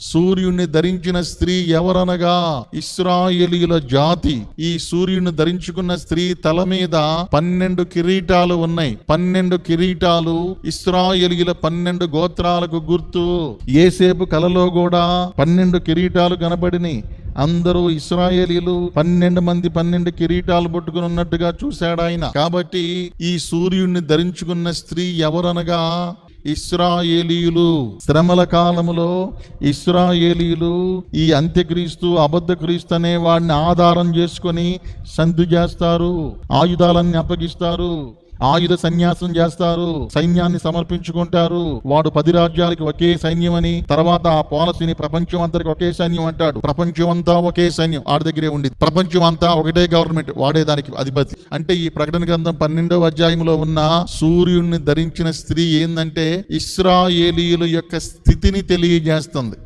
సూర్యుని ధరించిన స్త్రీ ఎవరనగా? ఇస్రాయేలీల జాతి. ఈ సూర్యుని ధరించుకున్న స్త్రీ తల మీద పన్నెండు కిరీటాలు ఉన్నాయి. పన్నెండు కిరీటాలు ఇస్రాయేలీల పన్నెండు గోత్రాలకు గుర్తు. ఏసేపు కలలో కూడా పన్నెండు కిరీటాలు కనబడినాయి అందరూ ఇస్రాయేలీలు పన్నెండు మంది పన్నెండు కిరీటాలు పట్టుకుని ఉన్నట్టుగా చూశాడు ఆయన కాబట్టి ఈ సూర్యుడిని ధరించుకున్న స్త్రీ ఎవరనగా? ఇస్రాయేలీయులు. శ్రమల కాలములో ఇస్రాయేలీయులు ఈ అంత్యక్రీస్తు అబద్ధ క్రీస్తు అనే వాడిని ఆధారం చేసుకొని సంధి చేస్తారు ఆయుధాలన్నీ అప్పగిస్తారు. ఆయుధ సన్యాసం చేస్తారు సైన్యాన్ని సమర్పించుకుంటారు. వాడు పది రాజ్యాలకి ఒకే సైన్యం అని తర్వాత ఆ పాలసీని ప్రపంచం అంతరికి ఒకే సైన్యం అంటాడు. ప్రపంచం అంతా ఒకే సైన్యం ఆడి దగ్గరే ఉండి ప్రపంచం అంతా ఒకటే గవర్నమెంట్ వాడే దానికి అధిపతి. అంటే ఈ ప్రకటన గ్రంథం పన్నెండవ అధ్యాయంలో ఉన్న సూర్యుడిని ధరించిన స్త్రీ ఏందంటే ఇస్రాయేలీల యొక్క స్థితిని తెలియజేస్తుంది.